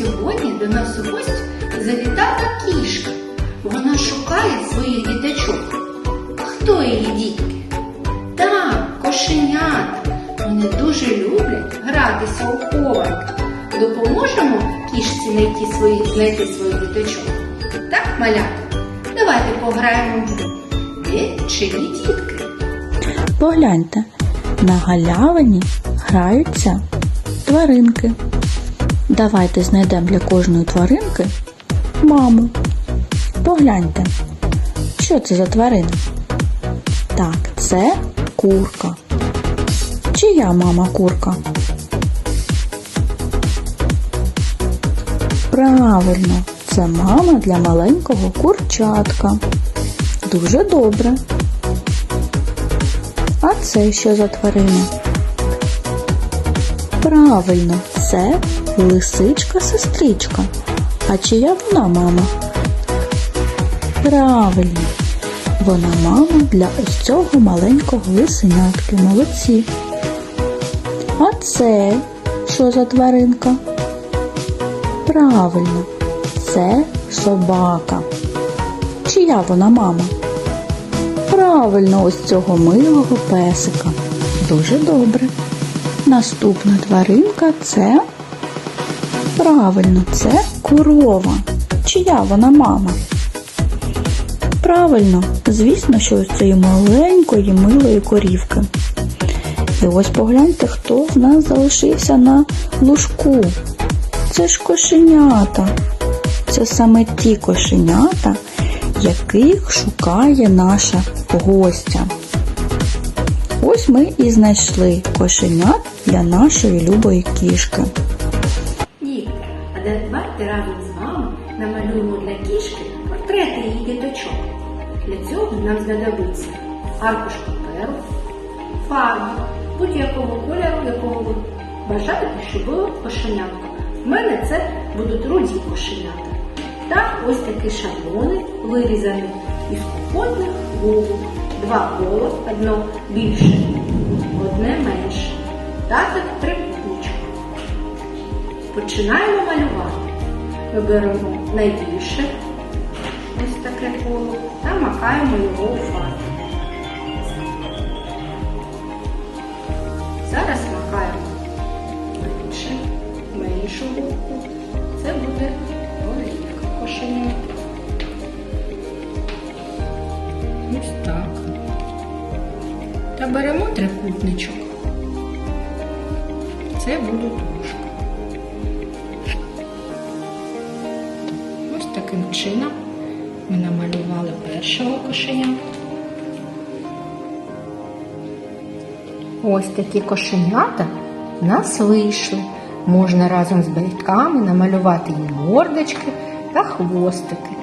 Сьогодні до нас у гості завітала кішка. Вона шукає своїх діточок. Хто її дітки? Так, кошенята. Вони дуже люблять гратися у хованки. Допоможемо кішці знайти своїх, знайти своїх діточок. Так, малята? Давайте пограємо. Де чиї дітки? Погляньте, на галявині граються тваринки. Давайте знайдемо для кожної тваринки маму. Погляньте, що це за тварина? Так, це курка. Чия мама курка? Правильно, це мама для маленького курчатка. Дуже добре. А це що за тварина? Правильно, це лисичка-сестричка. А чия вона мама? Правильно, вона мама для ось цього маленького лисенятки. Молодці. А це що за тваринка? Правильно, це собака. Чия вона мама? Правильно, ось цього милого песика. Дуже добре. Наступна тваринка це. Правильно, це корова. Чия вона мама? Правильно, звісно, що ось цієї маленької милої корівки. І ось погляньте, хто в нас залишився на лужку. Це ж кошенята. Це саме ті кошенята, яких шукає наша гостя. Ось ми і знайшли кошенят для нашої любої кішки. Давайте разом з вами намалюємо для кішки портрети її діточок. Для цього нам знадобиться аркуш паперу, фарба будь-якого кольору, якого ви бажаєте, щоб було кошенятко. В мене це будуть руді кошенята. Та ось такі шаблони вирізані із кухонних вугол. Два кола, одно більше, одне менше. Та так три кучки. Починаємо малювати. Ми беремо найбільше ось таке коло та макаємо його у фарбу. Зараз макаємо менше, меншу губку. Це буде велика кошеня. Ось так. Та беремо трикутничок. Це будуть ушка. Таким чином ми намалювали першого кошеня. Ось такі кошенята в нас вийшли. Можна разом з батьками намалювати їм мордочки та хвостики.